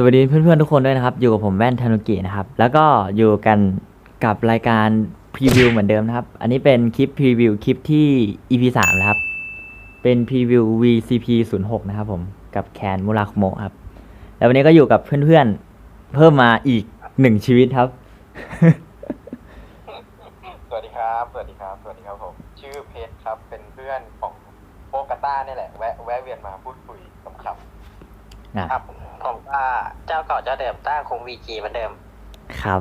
สวัสดีเพื่อนๆทุกคนด้วยนะครับ อยู่กับผมแว่นธนุกินะครับ แล้วก็อยู่กันกับรายการพรีวิวเหมือนเดิมนะครับ อันนี้เป็นคลิปพรีวิวคลิปที่ EP 3นะครับ เป็นพรีวิว VCP 0 6นะครับผมกับแคนมูราคุโมะครับ แล้ววันนี้ก็อยู่กับเพื่อนๆ เพิ่มมาอีกหนึ่งชีวิตครับ สวัสดีครับ สวัสดีครับ สวัสดีครับผม ชื่อเพชรครับ เป็นเพื่อนของโปกาต้าเนี่ยแหละ แวะแวะเวียนมาพูดคุยขำนะ ครับผม ก็เจ้าเก่าเจ้าเดิมต้าคงวีจีเหมือนเดิม ครับ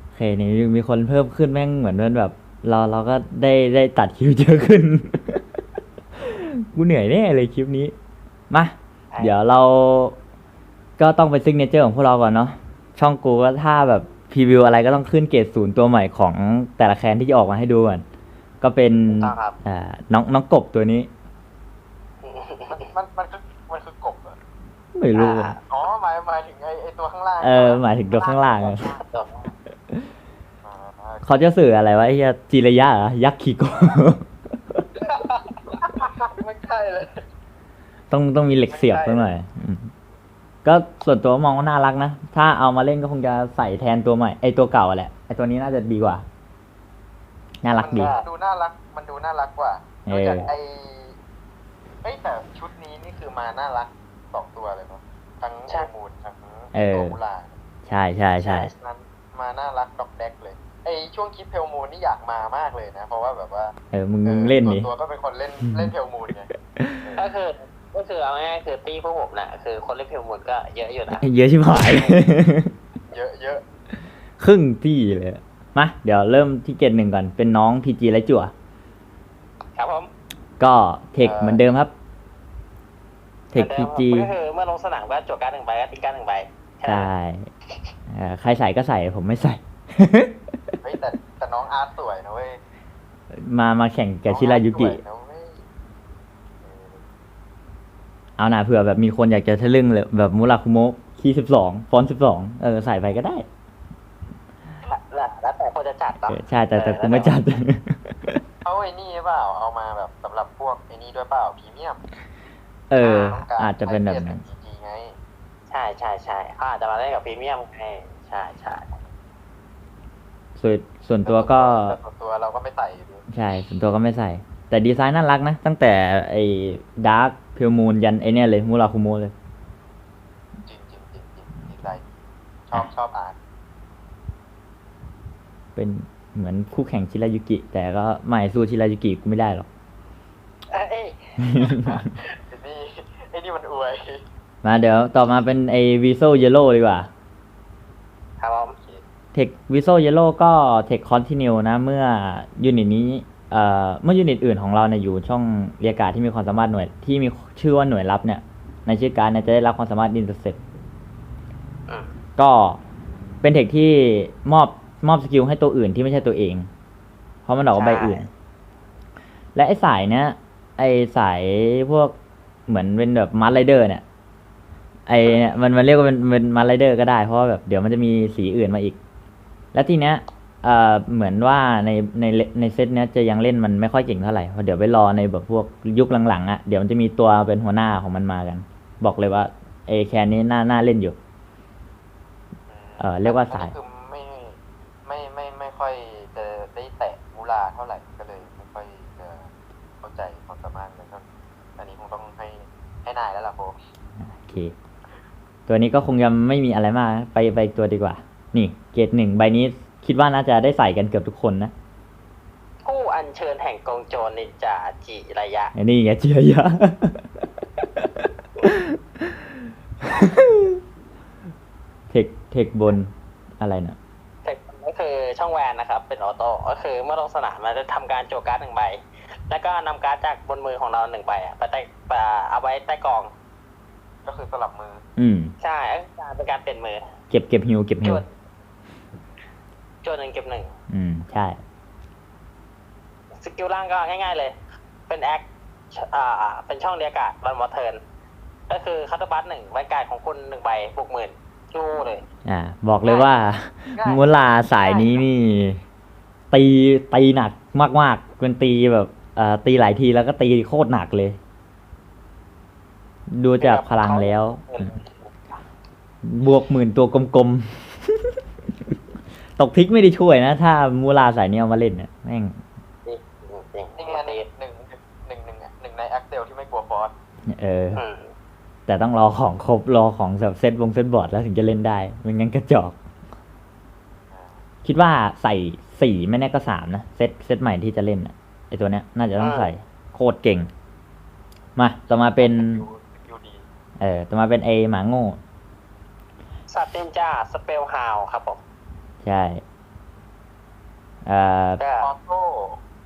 โอเคนี่มีคนเพิ่มขึ้นแม่งเหมือนว่าแบบ เราเราก็ได้ได้ตัดคิวเยอะขึ้น กูเหนื่อยแน่เลยคลิปนี้ มาใช่เดี๋ยวเราก็ต้องเป็นซิกเนเจอร์ของพวกเราก่อนเนาะช่องกูก็ถ้าแบบพรีวิวอะไรก็ต้องขึ้นเกรดศูนย์ตัวใหม่ของแต่ละแคนที่จะออกมาให้ดูก่อนก็เป็นถูกต้องครับอ่าน้องน้องกบตัวนี้ๆมันมันมันคือมันคือกบเหรอ ไม่รู้อ่าอ๋อหมายหมายถึงไอไอตัวข้างล่างเออ หมายถึงตัวข้างล่างอะตัวอ่าเขาจะสื่ออะไรวะไอ้เหี้ยจีระยะเหรอยักษ์ขีโกไม่ใช่เลย ต้องต้องมีเหล็กเสียบสักหน่อยอืมก็ส่วนตัวมองว่าน่ารักนะ ถ้าเอามาเล่นก็คงจะใส่แทนตัวใหม่ ไอตัวเก่าอะแหละ ไอตัวนี้น่าจะดีกว่า น่ารักดี มันดูน่ารัก มันดูน่ารักกว่าเออ ดูจากไอเอ้ยแต่ชุดนี้นี่คือมาน่ารัก สองตัวเลยเนาะทั้งโอมูลทั้งตัวมูลาใช่ใช่ใช่นั้นมาน่ารักดอกแดกเลยไอช่วงคลิปเพลมูนนี่อยากมามากเลยนะ เพราะว่าแบบว่าเออมึงออเล่นส่วนี่ ตัวก็เป็นคนเล่นเล่นเพลมูนไงเอก็อคือก็คือเอาง่ายๆคือตีพวกผมน่ะคือคนเล่นเพลงหมุนก็เยอะอยู่นะ เยอะชิบหาย เยอะเยอะครึ่งที่เลยอะมาเดี๋ยวเริ่มที่เกรดหนึ่งก่อนเป็นน้องพีจีและจั่ว ครับผมก็เทคเหมือนเดิมครับ เทคพีจีก็คือเมื่อลงสนามก็จดการดหนึ่งใบก็ตีการดหนึ่งใบแค่นั้นใช่เอ่อใครใส่ก็ใส่ผมไม่ใส่เฮ้ยแต่แต่น้องอาร์ตสวยนะเว้ยมามาแข่งกับชิรายุกิน้องอาร์ตสวยนะเว้ยเออเอาหน่าเผื่อแบบมีคนอยากจะทะลึ่งเลยแบบมูราคุโมะคีสิบสองฟอนสิบสองเออใส่ไปก็ได้แล้วแล้วแต่คนจะจัดเอเนาะอใช่แต่แต่กูไม่จัด เอาไอ้นี่หรือเปล่า เอามาแบบสำหรับพวกไอ้นี่ด้วยเปล่าพรีเมียม เออต้องการอาจจะเป็นแบบนั้นจีจีไงใช่ใช่ใช่เขาอาจจะมาเล่นกับพรีเมียมไงใช่ใช่ส่วนส่วนตัวก็แต่ส่วนตัวเราก็ไม่ใส่อยู่ดีใช่ส่วนตัวก็ไม่ใส่ แต่ดีไซน์น่ารักนะ ตั้งแต่ไอ้ดาร์คเพลมูนยันไอเนี่ยเลยมูราคุโมะเลยจริงจริงจริงจริงดีไซน์ชอบชอบอาร์ตเป็นเหมือนคู่แข่งชิรายุกิ แต่ก็ไม่สู้ชิรายุกิกูไม่ได้หรอกเอ้ยเอ้ย ไอ้นี่ไอ้นี่ มันอวยมาเดี๋ยวต่อมาเป็นไอวิโซเยโ o ดีกว่า ครับผมโอเคเทควิโซเยโ o ก็เทคคอนติเนียนะ เมื่อยูนิตนี้เอ่อเมื่อยูนิตอื่นของเราเนี่ยอยู่ช่องเรียกการดที่มีความสามารถหน่วยที่มีชื่อว่าหน่วยลับเนี่ย ในชื่อการดเนี่ยจะได้รับความสามารถอินเตอร์เซ็ปอืมก็เป็นเทคที่มอบมอบสกิลให้ตัวอื่นที่ไม่ใช่ตัวเอง เพราะมันออกใบอื่น และไอ้สายเนี้ยไอ้สายพวก เหมือนเป็นแบบมัดไรเดอร์เนี่ยไอเนี่ยมันมันเรียกว่าเป็นเป็นมัดไรเดอร์ก็ได้เพราะว่าแบบเดี๋ยวมันจะมีสีอื่นมาอีก แล้วทีเนี้ยเอ่อเหมือนว่าในในในเซตเนี้ยจะยังเล่นมันไม่ค่อยเก่งเท่าไหร่เพราะเดี๋ยวไปรอในแบบพวกยุคหลังๆอะ่ะเดี๋ยวมันจะมีตัวเป็นหัวหน้าของมันมากัน บอกเลยว่าไอแคนนี้น่าน่าเล่นอยู่ เอ่อเรียกว่าสาย คือ เค ตัวนี้ก็คงยังไม่มีอะไรมากนะไปไปอีกตัวดีกว่า นี่ เกรดหนึ่งใบนี้คิดว่าน่าจะได้ใส่กันเกือบทุกคนนะผู้อัญเชิญแห่งกองโจรนินจาจิระยะอันนี้ไงเจียยะ เทคเทคบนอะไรนะเทคก็คือช่องแวนนะครับ เป็นออโต้ก็คือเมื่อลงสนามมันจะทำการโจวการ์ดหนึ่งใบ แล้วก็นำการ์ดจากบนมือของเราหนึ่งใบอะไปใต้ไปเอาไว้ใต้กอง ก็คือสลับมือ อืมใช่ก็คือการเป็นการเปลี่ยนมือ เก็บเก็บฮิวเก็บฮิโจวทย์โจทย์หนึ่งเก็บหนึ่งอืม ใช่ สกิลล่างก็ง่าย ๆ เลย เป็นแอคอ่า เป็นช่องเรียกการ์ดรันมอเทิร์นก็คือคัตเตอร์บัสหนึ่งใบการ์ดของคุณหนึ่งใบบวกหมื่นงูเลย อ่า บอกเลยว่าง่ายมูลาสายนี้นี่ ตีตีหนักมากๆเป็นตีแบบเอ่อตีหลายทีแล้วก็ตีโคตรหนักเลย ดูจากพลังแล้วอืมบวกหมื่นตัวกลมๆ ตกพลิกไม่ได้ช่วยนะ ถ้ามูลาสายนี้เอามาเล่นเนี่ยแม่งนี่จริงนี่ไงหนึ่งหนึ่งหนึ่งหนึ่งหนึ่งในแอคเซลที่ไม่กลัวฟอสเอออืมแต่ต้องรอของครบรอของแบบเซตวงเซตบอร์ดแล้วถึงจะเล่นได้ไม่งั้นกระจอก คิดว่าใส่สี่ไม่แน่ก็สามนะเซตเซตใหม่ที่จะเล่นน่ะไอตัวเนี้ย น่าจะต้องใส่โคตรเก่ง มา ต่อมาเป็นยูดี เออต่อมาเป็นไอหมาโง่สัตว์เนจาสเปลฮาวครับผมใช่เอ่อก็ออโต้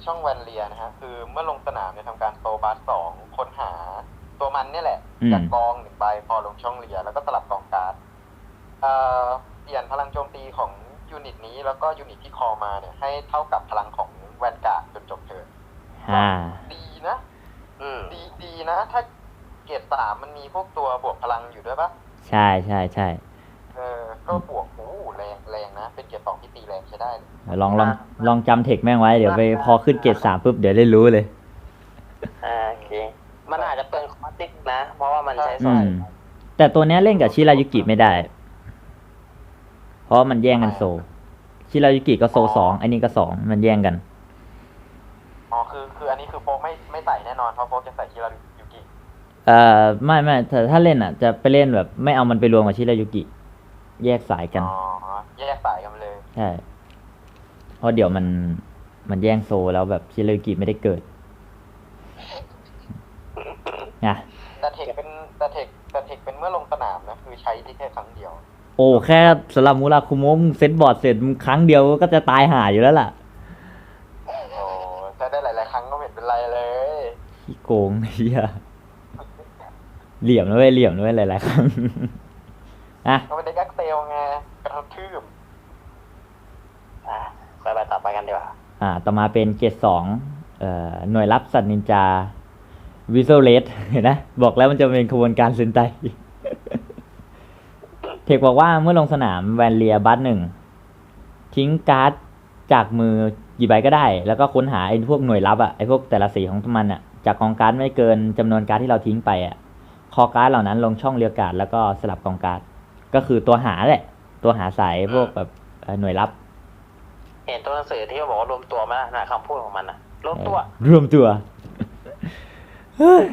ช่องแวนเลียนะฮะคือเมื่อลงสนามเนี่ยทำการโซบัสสองค้นหาตัวมันเนี่ยแหละอืมจากกองหนึ่งใบพอลงช่องเลีย แล้วก็สลับกองการ์ดเอ่อเปลี่ยนพลังโจมตีของยูนิตนี้แล้วก็ยูนิตที่คอมาเนี่ยให้เท่ากับพลังของแวนการ์ดจนจบเทิร์นห้าดีนะอืมดีดีนะ ถ้า เกรดสามมันมีพวกตัวบวกพลังอยู่ด้วยปะใช่ใช่ใช่เออก็บวกโอ้โหแรงแรงนะ เป็นเกรดสองที่ตีแรงใช้ได้เลย ลองลองลองจำเทคแม่งไว้เดี๋ยวไปพอขึ้นเกรดสามปุ๊บเดี๋ยวได้รู้เลย อ่าโอเค มันอาจจะเปิดคอติกนะ เพราะว่ามันใช้อืสอยมแต่ตัวเนี้ยเล่นกับชิรายุกิไม่ได้ เพราะมันแย่งกันโซชิรายุกิก็โซสองอันนี้ก็สองมันแย่งกัน อ๋อคือคืออันนี้คือโฟกไม่ไม่ใส่แน่นอนเพราะโฟกจะใส่ชิรายุกิ เอ่อไม่ไม่แต่ถ้าเล่นอะ จะไปเล่นแบบไม่เอามันไปรวมกับชิรายุกิ แยกสายกัน อ๋อแยกสายกันไปเลย ใช่ เพราะเดี๋ยวมันมันแย่งโซแล้วแบบชิรายุกิไม่ได้เกิดนะแต่เทคเป็นแต่เทคแต่เทคเป็นเมื่อลงสนามนะคือใช้ที่แค่ครั้งเดียว โอ้แค่สลับมูราคุโมะมึงเซตบอร์ดเสร็จมึงครั้งเดียวก็จะตายห่าอยู่แล้วล่ะโอ้ใช้ได้หลาย ๆ ครั้งก็ไม่เห็นเป็นไรเลย ขี้โกงเฮีย เหลี่ยมนะเว้ยเหลี่ยมนะเว้ยหลายๆครั้งอะก็เป็นเด็กแอคเซลไงกระทืบอะไปไปต่อไปกันดีกว่าอ่า ต่อมาเป็นเกรดสองเอ่อหน่วยรับสัตว์นินจาวิโซเลสเห็นนะบอกแล้วมันจะเป็นขบวนการเซนไตเทคบอกว่าเมื่อลงสนามแวนเลียบัสหนึ่งทิ้งการ์ดจากมือกี่ใบก็ได้ แล้วก็ค้นหาไอ้พวกหน่วยลับอะไอ้พวกแต่ละสีของมันอะจากกองการ์ดไม่เกินจำนวนการ์ดที่เราทิ้งไปอะ คอการ์ดเหล่านั้นลงช่องเรียกการ์ดแล้วก็สลับกองการ์ดก็คือตัวหาแหละ ตัวหาสายพวกแบบเอ่อหน่วยลับ เห็นตัวหนังสือที่เขาบอกว่ารวมตัวไหมล่ะนะคำพูดของมันนะรวมตัวเออรวมตัวเฮ้ย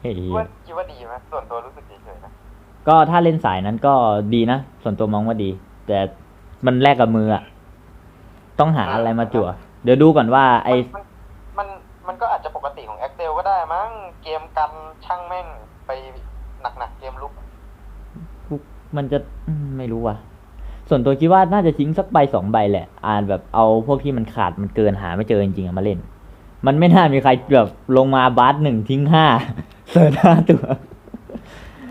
เฮ้ยคิดว่าคิดว่าดีไหมส่วนตัวรู้สึกเฉยๆนะก็ถ้าเล่นสายนั้นก็ดีนะ ส่วนตัวมองว่าดี แต่มันแลกกับมืออะต้องหาอะไรมาจั่ว เดี๋ยวดูก่อนว่า ไอมันมันมันก็อาจจะปกติของแอคเซลก็ได้มั้งเกมกันช่างแม่ง ไปหนักๆเกมลุกมันจะอืมไม่รู้ว่ะ ส่วนตัวคิดว่าน่าจะทิ้งสักใบสองใบแหละ อ่านแบบเอาพวกที่มันขาดมันเกินหาไม่เจอจริงๆอะมาเล่น มันไม่น่ามีใครแบบลงมาบาสหนึ่งทิ้งห้าเสิร์ชห้าตัว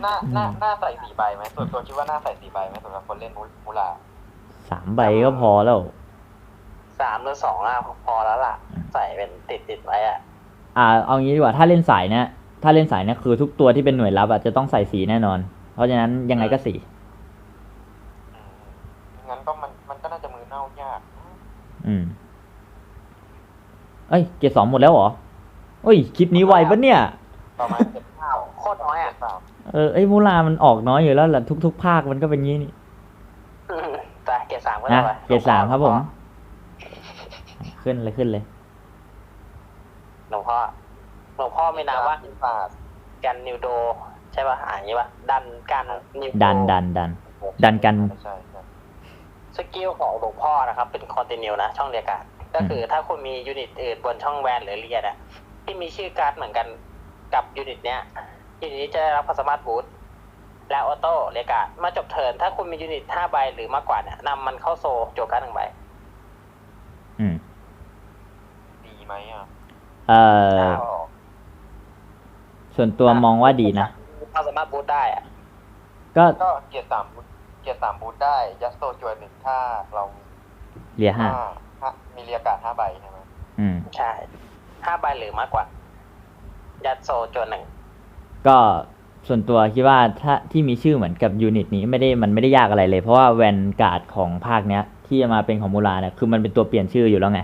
หน้าหน้าหน้าใส่สี่ใบไหมส่วนตัวคิดว่าหน้าใส่สี่ใบไหมสำหรับคนเล่นมูมูลาสามใบก็พอแล้วสามหรือสองอะพอแล้วล่ะ ใส่เป็นติดติดๆไว้อะ อ่า เอางี้ดีกว่าถ้าเล่นสายเนี่ย ถ้าเล่นสายเนี่ยคือทุกตัวที่เป็นหน่วยลับอะจะต้องใส่สีแน่นอน เพราะฉะนั้นยังไงก็สีอืมงั้นก็มันมันก็น่าจะมือเน่ายาก อืม เอ้ยเกรดสองหมดแล้วเหรอเอ้ยคลิปนี้ไวปะเนี่ย ประมาณเจ็ดเก้าโคตรน้อยอะเจ็ดเก้าเออไอ้ยมูลามันออกน้อยอยู่แล้วแหละทุก ๆ ภาคมันก็เป็นงี้นี่แต่เกรดสามก็นะได้ไปเกรดสามครับผม ขึ้นเลยขึ้นเลยหลวงพ่อ หลวงพ่อไม่นามว่าปีศาจกันนิวโด ใช่ป่ะอ่านอย่างนี้ป่ะดันกันนิวโดันดันดันดันกันใช่ใช่สกิลของหลวงพ่อนะครับ เป็นคอนติเนียนะช่องเรียกการ์ดก็คือถ้าคุณมียูนิตอื่นบนช่องแวนหรือเรียนอะที่มีชื่อการ์ดเหมือนกันกับยูนิตเนี้ยยูนิตนี้จะได้รับความสามารถบูสต์และออโต้เรียกการ์ดมาจบเทิร์นถ้าคุณมียูนิตห้าใบหรือมากกว่าเนี่ยนำมันเข้าโซโจการ์ดหนึ่งใบอืมดีไหมอะเอ่อ ส่วนตัวมองว่าดีนะความสามารถบูสต์ได้อะก็ก็เกียร์สามบูทเกียร์สามบูทได้ ยัสโตจวยหนึ่งถ้าเราเหลียห้าห้ามีเรียกการ์ดห้าใบใช่ไหมอืมใช่ห้าใบหรือมากกว่า ยัดโซโจนหนึ่งก็ส่วนตัวคิดว่าถ้าที่มีชื่อเหมือนกับยูนิตนี้ไม่ได้มันไม่ได้ยากอะไรเลย เพราะว่าแวนการ์ดของภาคเนี้ย ที่จะมาเป็นของมูลาเนี่ยคือมันเป็นตัวเปลี่ยนชื่ออยู่แล้วไง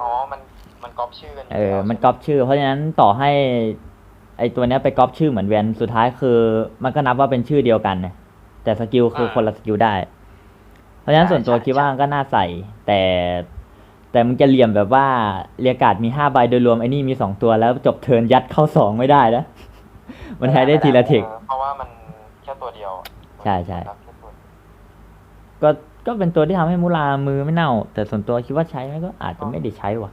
อ๋อ มันมันก๊อปชื่อกันยู่เออแล้วมันก๊อปชื่อ เพราะฉะนั้นต่อให้ ไอตัวเนี้ยไปก๊อปชื่อเหมือนแวนสุดท้ายคือ มันก็นับว่าเป็นชื่อเดียวกันนะแต่แต่สกิลคือคนละสกิลได้ เพราะฉะนั้นส่วนตัวคิดว่าก็น่าใส่ แต่ แต่มึงจะเหลี่ยมแบบว่าเรียกการ์ดมีห้าใบโดยรวมไอ้นี่มีสองตัวแล้วจบเทิร์นยัดเข้าสองไม่ได้นะมันใช้ได้ทีละเทคเพราะว่ามันแค่ตัวเดียวใช่ใช่รับแค่ตัวเดียวก็ก็เป็นตัวที่ทำให้มูลามือไม่เน่า แต่ส่วนตัวคิดว่าใช้ไหมก็อาจจะไม่ได้ใช้ว่ะ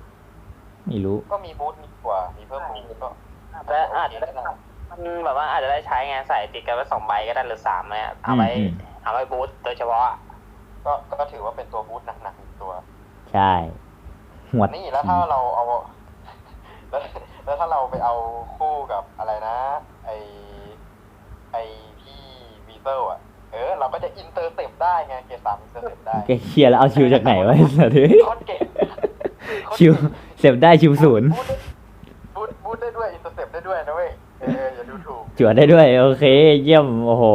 ไม่รู้ก็มีบูทมีกว่ามีเพิ่มบูทก็ และอาจจะได้มันแบบว่าอาจจะได้ใช้ไงใส่ติดกันไว้สองใบก็ได้หรือสามเนี่ยเอาไว้อืม เอาไว้บูทโดยเฉพาะ ก็ก็ถือว่าเป็นตัวบูทหนักๆหนึ่งตัว ใช่ หัวดนี่แล้วถ้าเราเอาแล้วแล้วถ้าเราไปเอาคู่กับอะไรนะ ไอไอพี่วีเซลอะ เออ เราก็จะอินเตอร์เซปได้ไงเกรดสามอินเตอร์เซปได้แกเคลียร์แล้วเอาชิวจากไหนวะไอ้สัตว์เฮ้ยโคตรเก่งโคตรชิวเก่งเสพได้ชิวศูนย์บู จวดได้ด้วย โอเค เยี่ยม โอ้โห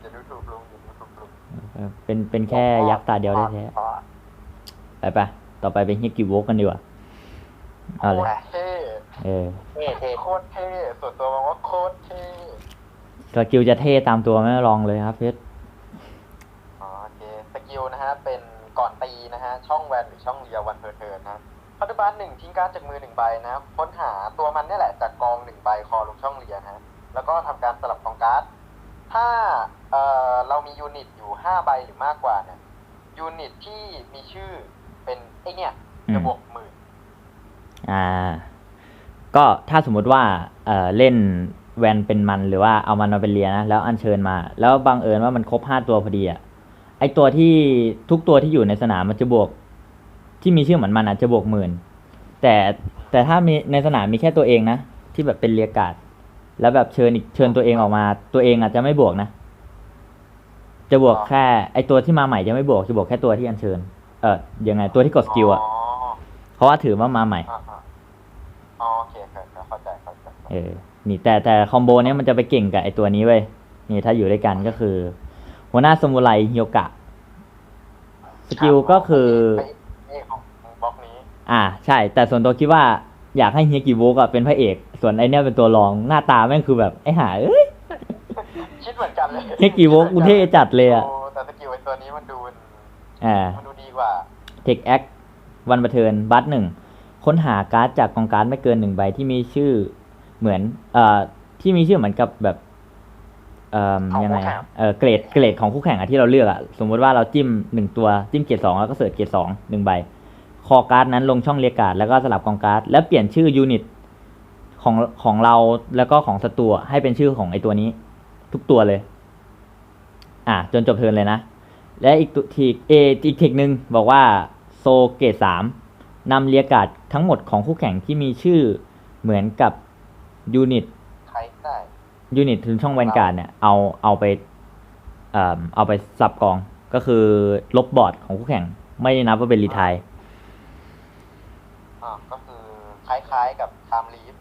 อย่าดูถูกลุงอย่าดูถูกลุงเป็นเป็นแค่ยักษ์ตาเดียวได้แท้เพราะไปไปต่อไปเป็นฮิกิโวกกันดีกว่าเอาเลยเท่เออเท่เท่โคตรเท่ส่วนตัวมองว่าโคตรเท่สกิลจะเท่ตามตัวไหม่ลองเลยครับเพชรอ๋อโอเคสกิลนะฮะเป็นก่อนตีนะฮะช่องแวนหรือช่องเรียววันเพอร์เทิร์นนะ ปัจจุบันหนึ่งทิ้งการจากมือหนึ่งใบนะค้นหาตัวมันนี่แหละจากกองหนึ่งใบคอลงช่องเรียนะฮะแล้วก็ทำการสลับกองการ์ดถ้าเอ่อเรามียูนิตอยู่ห้าใบหรือมากกว่าเนี่ยยูนิตที่มีชื่อเป็นไอเนี่ยจะบวกหมื่นอ่า ก็ถ้าสมมุติว่าเอ่อเล่นแวนเป็นมันหรือว่าเอามันมาเป็นเรียนะแล้วอัญเชิญมา แล้วบังเอิญว่ามันครบห้าตัวพอดีอะไอตัวที่ทุกตัวที่อยู่ในสนามมันจะบวก ที่มีชื่อเหมือนมันอาจจะบวกหมื่นแต่แต่ถ้ามีในสนามมีแค่ตัวเองนะ ที่แบบเป็นเรียกการ์ดแล้วแบบเชิญอีกเชิญตัวเองออกมา ตัวเองอาจจะไม่บวกนะ จะบวกแค่ไอตัวที่มาใหม่จะไม่บวกจะบวกแค่ตัวที่อัญเชิญ เออยังไงตัวที่กดสกิลอะอ๋อเพราะว่าถือว่ามาใหม่อ่าอ่าอ๋อโอเคเข้าใจเข้าใจเข้าใจเออนี่แต่แต่คอมโบเนี้ยมันจะไปเก่งกับไอตัวนี้เว้ยนี่ถ้าอยู่ด้วยกันก็คือ หัวหน้าสมุไรฮิโยกะสกิลก็คือ ไอ้ไอ้ของบล็ อกนี้อ่าใช่ แต่ส่วนตัวคิดว่าอยากให้เฮียกิโวกอะเป็นพระเอก ส่วนไอเนี้ยเป็นตัวรองหน้าตาแม่งคือแบบไอหาเอ้ยคิดเหมือนกันเลยเฮียกิโวกกูเท่จัดเลยอะโแต่สกิลไอ้ตัวนี้มันดูอ่ามันดูดีกว่าเทคแอควันบัเทินบัตหนึ่งค้นหาการ์ดจากกองการ์ดไม่เกินหนึ่งใบที่มีชื่อเหมือนเอ่อที่มีชื่อเหมือนกับแบบเอ่อของยังไงคู่แข่อะงเออเกรดเกรดของคู่แข่งอะที่เราเลือกอะสมมุติว่าเราจิ้มหนึ่งตัวจิ้มเกรดสองแล้วก็เสิร์ชเกรดสองหนึ่งใบ คอการ์ดนั้นลงช่องเรียกการ์ดแล้วก็สลับกองการ์ดแล้วเปลี่ยนชื่อยูนิตของของเราแล้วก็ของศัตรูอะให้เป็นชื่อของไอตัวนี้ ทุกตัวเลย อะจนจบเทิร์นเลยนะ และอีกตัวทีเออีกเทคหนึ่งบอกว่าโซเกตสามนำเรียกการ์ดทั้งหมดของคู่แข่งที่มีชื่อเหมือนกับยูนิตใครได้ยูนิตถึงช่องแวนการ์ดเนี่ยเอาเอาไปเอ่อเอาไปสับกองก็คือลบบอร์ดของคู่แข่ง ไม่ได้นับว่าเป็นรีไทาย อ่าก็คือคล้ายๆกับไทม์ลีฟ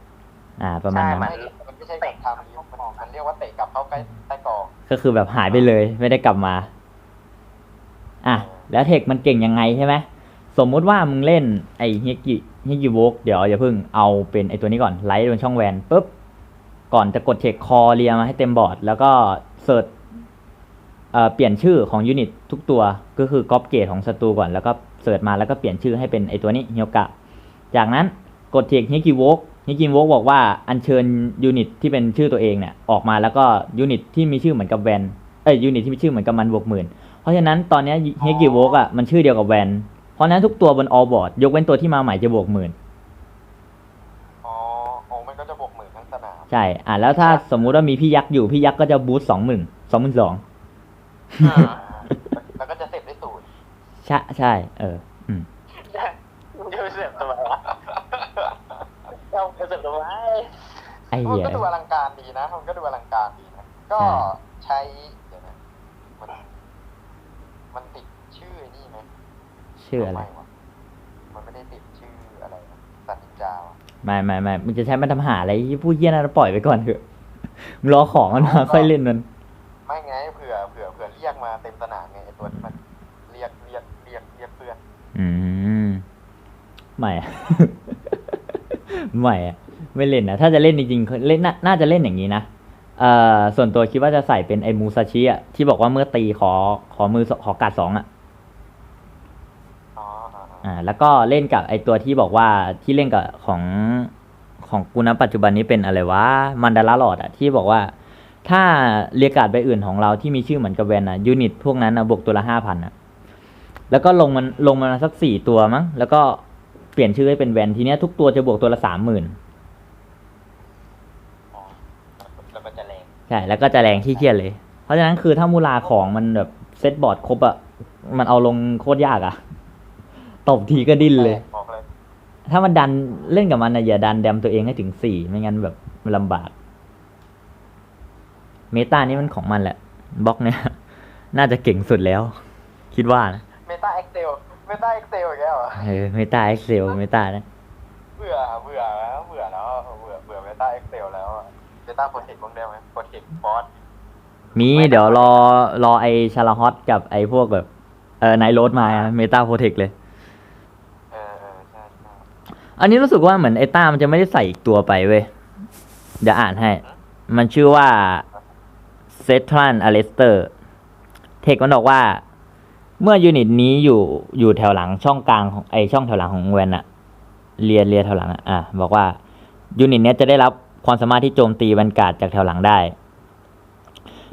อ่า ประมาณนั้นไม่มันไม่ใช่กับไทม์ลีฟมันมันเรียกว่าเตะกลับเข้าใกล้ใต้กองก็คือแบบหายไปเลย ไม่ได้กลับมา อะ แล้วเทคมันเก่งยังไงใช่ไหมสมมุติว่ามึงเล่นไอ้เฮกิเฮกิโวกเดี๋ยวอย่าเพิ่งเอาเป็นไอ้ตัวนี้ก่อนไลท์บนช่องแวนปุ๊บ ก่อนจะกดเทคคอเรียมาให้เต็มบอร์ด แล้วก็เสิร์ชเอ่อเปลี่ยนชื่อของยูนิตทุกตัวก็คือก๊อปเกตของศัตรูก่อนแล้วก็เสิร์ชมาแล้วก็เปลี่ยนชื่อให้เป็นไอ้ตัวนี้เฮียกะ จากนั้นกดเทคเฮกิโวกเฮกิโวกบอกว่าอัญเชิญยูนิตที่เป็นชื่อตัวเองเนี่ยออกมาแล้วก็ยูนิตที่มีชื่อเหมือนกับแวนเอ้ยยูนิตที่มีชื่อเหมือนกับมันบวกหมื่นเพราะฉะนั้นตอนเนี้เฮกิโวกอะมันชื่อเดียวกับแวนเพราะฉะนั้นทุกตัวบนออบอร์ดยกเว้นตัวที่มาใหม่จะบวกหมื่นอ๋อโอ้มันก็จะบวกหมื่นทั้งสนามใช่อะแล้วถ้าสมมุติว่ามีพี่ยักษ์อยู่พี่ยักษ์ก็จะบูสต์สองหมื่นสองหมื่นสองอืมแล้วก็จะเสร็จได้ศูนย์ใช่ใช่ เออ อืมมึงจะไปเสียบทำไมวะ เอาไปเสียบทำไมไอ้มันเหี้ยก็ดูอลังการดีนะ มันก็ดูอลังการดีนะ ก็ใช้เดี๋ยวนะมันมันติดชื่อนี่ไหมชื่ออะไร ม่วมันไม่ได้ติดชื่ออะไรนะสัตว์นินจาวะไม่ไม่ไม่มึงจะใช้มันทำหาอะไรผู้เหี้ยนั่นปล่อยไปก่อนเถอะมึงรอของมันมาค่อยเล่นมัน ไม่ไงเผื่อเผื่อเผื่อเรียกมาเต็มสนามไงไอตัวที่มันเรียกเรียกเรียกเรียกเพื่อน อืม ไม่อะ ไม่อะไม่เล่นนะถ้าจะเล่นจริงๆเล่นน่าน่าจะเล่นอย่างนี้นะเอ่อส่วนตัวคิดว่าจะใส่เป็นไอ้มูซาชิอะที่บอกว่าเมื่อตีขอขอมือขอการดสองอะอ๋ออ่าอ่าอ่าแล้วก็เล่นกับไอ้ตัวที่บอกว่าที่เล่นกับของของกูนะปัจจุบันนี้เป็นอะไรวะมันดาราหลอดอะที่บอกว่า ถ้าเรียกการ์ดใบอื่นของเราที่มีชื่อเหมือนกับแวนอะยูนิตพวกนั้นอะบวกตัวละห้าพันอะแล้วก็ลงมันลงมาสักสี่ตัวมั้งแล้วก็ เปลี่ยนชื่อให้เป็นแวนทีเนี้ยทุกตัวจะบวกตัวละสามหมื่นอ๋อแล้วมันจะแรงใช่แล้วก็จะแรงที่เคียดเลย เพราะฉะนั้นคือถ้ามูลาของมันแบบเซตบอร์ดครบอะมันเอาลงโคตรยากอะตบทีก็ดิ้นเลยบอกเลยถ้ามันดันเล่นกับมันนะอย่าดันแดมตัวเองให้ถึงสี่ไม่งั้นแบบมันลำบาก เมตานี่มันของมันแหละบล็อกเนี่ย น่าจะเก่งสุดแล้ว คิดว่านะ เมตาเอ็กเซล เมตาเอ็กเซลอีกแล้วเหรอเออเมตาเอ็กเซลเมตานะเบื่อเบื่อแล้วเบื่อแล้วเบื่อเบื่อเมตาเอ็กเซลแล้วเมตาโปรเทคบ้างได้ไหมโปรเทคฟอสมีเดี๋ยวรอรอไอชาลาฮอตกับไอพวกแบบเออไนโรดมาเมตาโปรเทคเลยเออเออใช่ใช่อันนี้รู้สึกว่าเหมือนไอ้ต้ามันจะไม่ได้ใส่อีกตัวไปเว้ยเดี๋ยวอ่านให้ มันชื่อว่าเซทรันอเลสเตอร์ เทคมันบอกว่า เมื่อยูนิตนี้อยู่อยู่แถวหลังช่องกลางของไอช่องแถวหลังของแวนอะเรียนเรียนแถวหลังอะอะบอกว่ายูนิตเนี้ยจะได้รับความสามารถที่โจมตีแวนการ์ดจากแถวหลังได้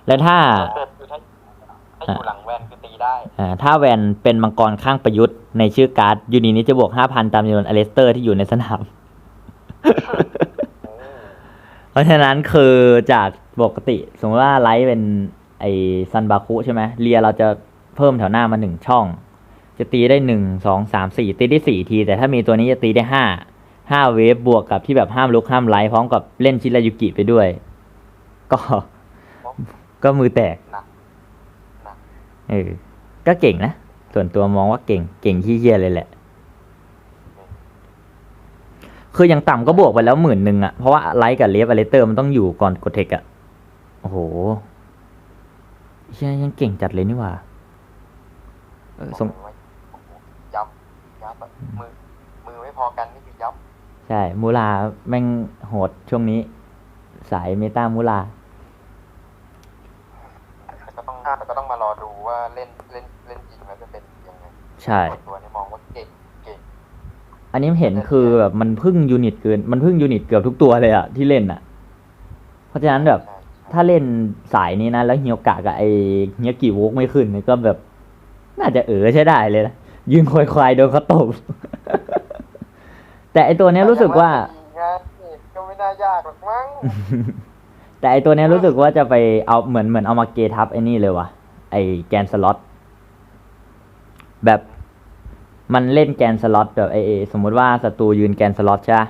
และถ้าคือคือถ้าถ้าอยู่หลังแวนคือตีได้อ่าถ้าแวนเป็นมังกรข้างประยุทธ์ในชื่อการ์ดยูนิตนี้จะบวก5,000ตามจำนวนอเลสเตอร์ที่อยู่ในสนาม เพราะฉะนั้นคือจากปกติ สมมติว่าไลท์เป็นไอซันบาคุใช่ไหมเรียเราจะ เพิ่มแถวหน้ามาหนึ่งช่อง จะตีได้หนึ่งสองสามสี่ตีได้สี่ที แต่ถ้ามีตัวนี้จะตีได้ห้าห้าเวฟบวกกับที่แบบห้ามลุกห้ามไลท์พร้อมกับเล่นชิรายุกิไปด้วย ก็ ก็มือแตกหนักหนักเออก็เก่งนะ ส่วนตัวมองว่าเก่ง เก่งที่เยี่ยเลยแหละ คืออย่างต่ำก็บวกไปแล้วหมื่นหนึ่งอะเพราะว่าไลท์กับเลฟอเลเตอร์มันต้องอยู่ก่อนกดเทคอะโอ้โหเชี่ยยังเก่งจัดเลยนี่หว่า เออสงบอกเลยว่าโอ้โหยับยับอะมือมือไม่พอกันนี่คือยับ ใช่ มูลาแม่งโหดช่วงนี้ สายเมตามูลาแต่ก็ต้องแต่ก็ต้องมารอดูว่าเล่นเล่นเล่นจริงแล้วจะเป็นยังไงใช่ส่วนตัวเนี่ยมองว่าเก่งเก่งอันนี้เห็นคือแบบมันพึ่งยูนิตเกิน มันพึ่งยูนิตเกือบทุกตัวเลยอะที่เล่นอะเพราะฉะนั้นแบบใช่ใช่ถ้าเล่นสายนี้นะ แล้วเฮียวกะกับไอเฮียกิวกไม่ขึ้นนี่ก็แบบ น่าจะเออใช้ได้เลยนะยืนควายควายๆโดนเขาตบ แต่ไอตัวเนี้ยรู้สึกว่างานนี่ก็ไม่น่ายากหรอกมั้ง แต่ไอตัวเนี้ยรู้สึกว่าจะไปเอาเหมือนเหมือนเอามาเกทับไอ้นี่เลยวะไอแกนสล็อตแบบมันเล่นแกนสล็อตแบบไอเอสมมุติว่าศัตรูยืนแกนสล็อตใช่ปะ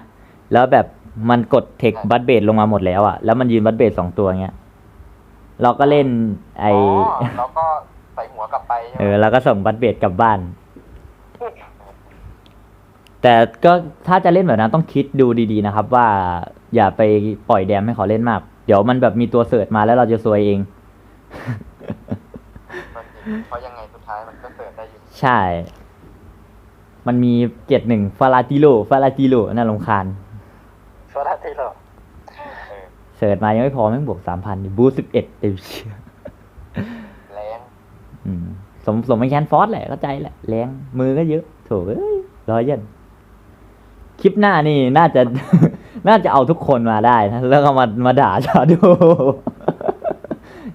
แล้วแบบมันกดเทคบัตเบดลงมาหมดแล้วอะแล้วมันยืนบัตเบดสองตัวเงี้ย เราก็เล่นไออ๋อแล้วก็ใส่หัว กลับไปใช่ไหมเออแล้วก็ส่งบัตเบดกลับบ้าน แต่ก็ถ้าจะเล่นแบบนั้นต้องคิดดูดีๆนะครับ ว่าอย่าไปปล่อยแดมให้เขาเล่นมาก เดี๋ยวมันแบบมีตัวเสิร์ชมาแล้วเราจะซวยเอง ก็จริงเพราะยังไงสุดท้ายมันก็เสิร์ฟได้อยู่ใช่ มันมีเจ็ดหนึ่งฟาราติโลฟาราติโลน่าลงคาญ โซดาติโลเออเสิร์ชมายังไม่พอแม่งบวกสามพันบูสิบเอ็ดเต็มเชียแรง อืมสมสมไม่แคนฟอสแหละเข้าใจแหละแรงมือก็เยอะโถเอ้ยร้อยเยันคลิปหน้านี่น่าจะ น่าจะเอาทุกคนมาได้นะแล้วก็มามาด่าชาโด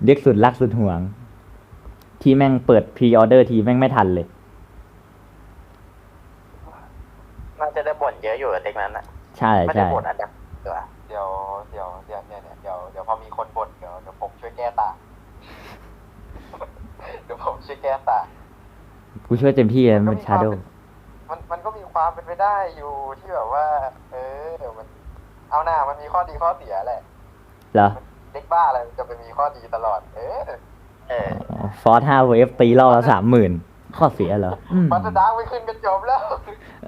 เด็กสุดรักสุดห่วง ที่แม่งเปิดพรีออเดอร์ทีแม่งไม่ทันเลย น่าจะได้บ่นเยอะอยู่อะเด็กนั้นนะใช่ไม่ได้ใช่ บ่นอันดับ ผมช่วยแก้ต่างกูช่วยเต็มที่เลยมันชาโดมันมันก็มีความเป็นไปได้อยู่ที่แบบว่า เออเดี๋ยวมัน เอาหน้ามันมีข้อดีข้อเสียแหละเหรอเด็กบ้าอะไรมันจะไปมีข้อดีตลอด เออเออฟอร์ห้าเวฟตีรอบละสามหมื่นข้อเสียเหรออืมพัสดาร์กไม่ขึ้นกันจบแล้ว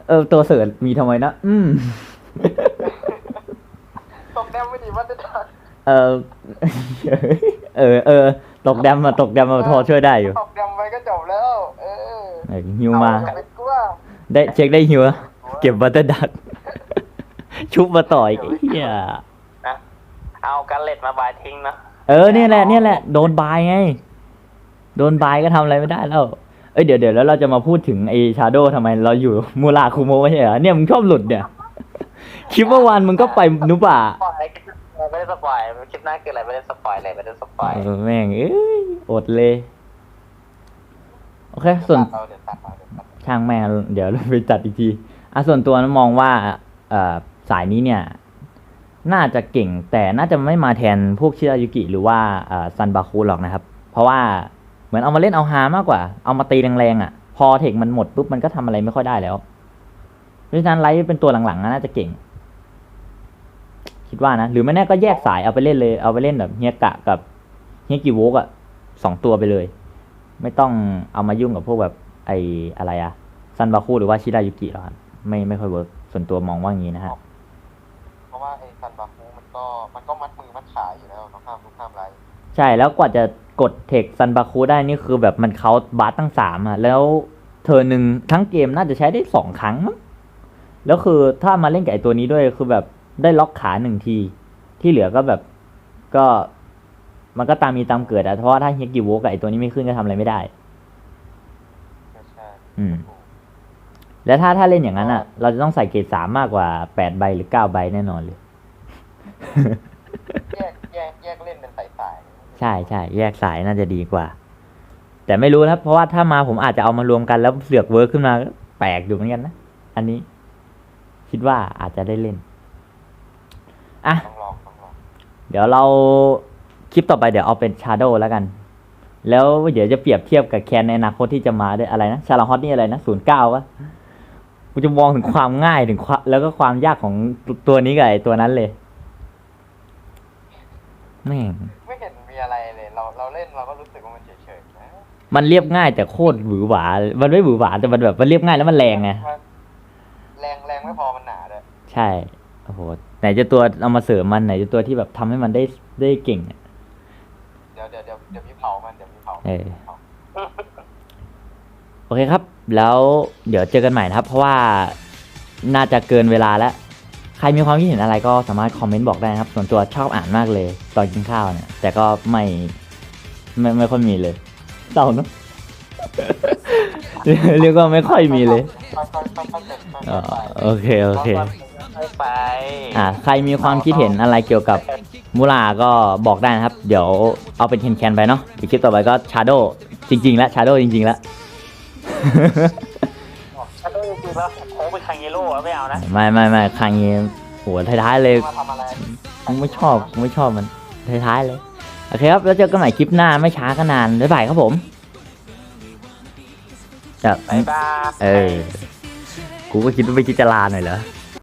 เออ ตัวเสิร์ชมีทำไมนะ อืมตกแนวไม่ดีพัสดาร์กเออ เออ เออ ตกแดมมาตกแดมมาพอช่วยได้อยู่ตกแนวไปก็จบแล้ว เออเออฮิวมาเออย่ไปกลัวได้เช็คได้ฮิวนะเก็บบัตเตอร์ดัก ชุบมาต่ออีกไอ้เหี้ยนะเอาการเล็ตมาบายทิ้งเนาะเออเนี่ยแหละเนี่ยแหละ โดนบายไง โดนบายก็ทำอะไรไม่ได้แล้ว เอ้ยเดี๋ยวเดี๋ยวแล้วเราจะมาพูดถึงไอ้ชาโดทำไมเราอยู่มูราคุโมะไม่ใช่เหรอเนี่ยมึงชอบหลุดเนี่ยคลิปเมื่อวานมึงก็ไปนุบะสปอย ไม่ได้สปอยคลิปหน้าคืออะไรไม่ได้สปอยเลยไม่ได้สปอยเออแม่งเอ้ยอดเลย โอเค ส่วนเดี๋ยวตัดเอาเดี๋ยวตัดช่างแม่งเดี๋ยวเราไปจัดอีกทีอะส่วนตัวมองว่าเอ่อสายนี้เนี่ย น่าจะเก่งแต่น่าจะไม่มาแทนพวกชิรายุกิหรือว่าซันบาคุหรอกนะครับ เพราะว่าเหมือนเอามาเล่นเอาฮามากกว่า เอามาตีแรงๆอะ พอเทคมันหมดปุ๊บมันก็ทำอะไรไม่ค่อยได้แล้วเพราะฉะนั้นไลท์เป็นตัวหลังๆน่าจะเก่ง คิดว่านะ หรือไม่แน่ก็แยกสายเอาไปเล่นเลย เอาไปเล่นแบบเฮียกะกับเฮียกิโวกอะสองตัวไปเลย ไม่ต้องเอามายุ่งกับพวกแบบไออะไรอะซันบาคุหรือว่าชิรายุกิหรอกครับไม่ไม่ค่อยเวิร์กส่วนตัวมองว่างี้นะฮะเพราะว่าไอ้ซันบาคูมันก็มันก็มัดมือมัดขาอยู่แล้วต้องห้ามลูกห้ามไรใช่แล้วกว่าจะกดเทคซันบาคุได้นี่คือแบบมันเขาบาสตั้งสามอะแล้วเธอหนึ่งทั้งเกมน่าจะใช้ได้สองครั้งมั้งแล้วคือถ้ามาเล่นกับไอตัวนี้ด้วยคือแบบ ได้ล็อกขาหนึ่งที ที่เหลือก็แบบก็มันก็ตามมีตามเกิดอะเพราะว่าถ้าเฮียกิโวกับไอตัวนี้ไม่ขึ้นก็ทำอะไรไม่ได้ก็ใช่อืม แล้วถ้าถ้าเล่นอย่างนั้นอะเราจะต้องใส่เกรดสามมากกว่าแปดใบหรือเก้าใบแน่นอนเลย แยกแยกแยกเล่นเป็นสายสายๆใช่ใช่แยกสายน่าจะดีกว่า แต่ไม่รู้นะครับเพราะว่าถ้ามาผมอาจจะเอามารวมกันแล้วเสือกเวิร์กขึ้นมาก็แปลกอยู่เหมือนกันนะ อันนี้ คิดว่าอาจจะได้เล่น อะ ต้องลองต้องลองเดี๋ยวเราคลิปต่อไปเดี๋ยวเอาเป็นชาโดแล้วกัน แล้วเดี๋ยวจะเปรียบเทียบกับแคนในอนาคตที่จะมาด้วยอะไรนะชาลาฮอตนี่อะไรนะศูนย์เก้าวะกูจะมองถึงความง่ายถึงความแล้วก็ความยากของตัวนี้กับไอตัวนั้นเลยแม่งไม่เห็นมีอะไรเลย เราเราเล่นเราก็รู้สึกว่ามันเฉยๆนะมันเรียบง่ายแต่โคตรหวือหวา มันไม่หวือหวาแต่มันแบบมันเรียบง่ายแล้วมันแรงไง แรงแรงไม่พอมันหนาเลยใช่ โอ้โห ไหนจะตัวเอามาเสริมมันไหนจะตัวที่แบบทำให้มันได้ได้เก่งอะเดี๋ยวเดี๋ยวเดี๋ยวเดี๋ยวมีเผามันเดี๋ยวมีเผาเออเผาโอเคครับ แล้วเดี๋ยวเจอกันใหม่นะครับ เพราะว่าน่าจะเกินเวลาแล้ว ใครมีความคิดเห็นอะไรก็สามารถคอมเมนต์บอกได้นะครับ ส่วนตัวชอบอ่านมากเลย ตอนกินข้าวเนี่ย แต่ก็ไม่ไม่ไม่ค่อยมีเลยเศร้าเนอะเรียกว่าไม่ค่อยมีเลยค่อยๆค่อยๆเป็นค่อยๆอ๋อไปโอเค โอเค ไปอ่าใครมีความคิดเห็นอะไรเกี่ยวกับมูลาก็บอกได้นะครับ เดี๋ยวเอาเป็นแคนๆไปเนาะเดี๋ยวคลิปต่อไปก็ชาโดจริง ๆ แล้วชาโดจริง ๆ แล้วถ้าต้องจริงๆแล้วโค้งเป็นคังเยโร่อะไม่เอานะไม่ไม่ไม่ครั้งนี้โหท้ายๆเลยมาทำอะไรกูไม่ชอบกูไม่ชอบมันท้ายๆเลยโอเคครับแล้วเจอกันใหม่คลิปหน้าไม่ช้าก็นานบ๊ายบายครับผมจะบายบายเออกูก็คิดว่าไม่คิดจะลาหน่อยเหรอ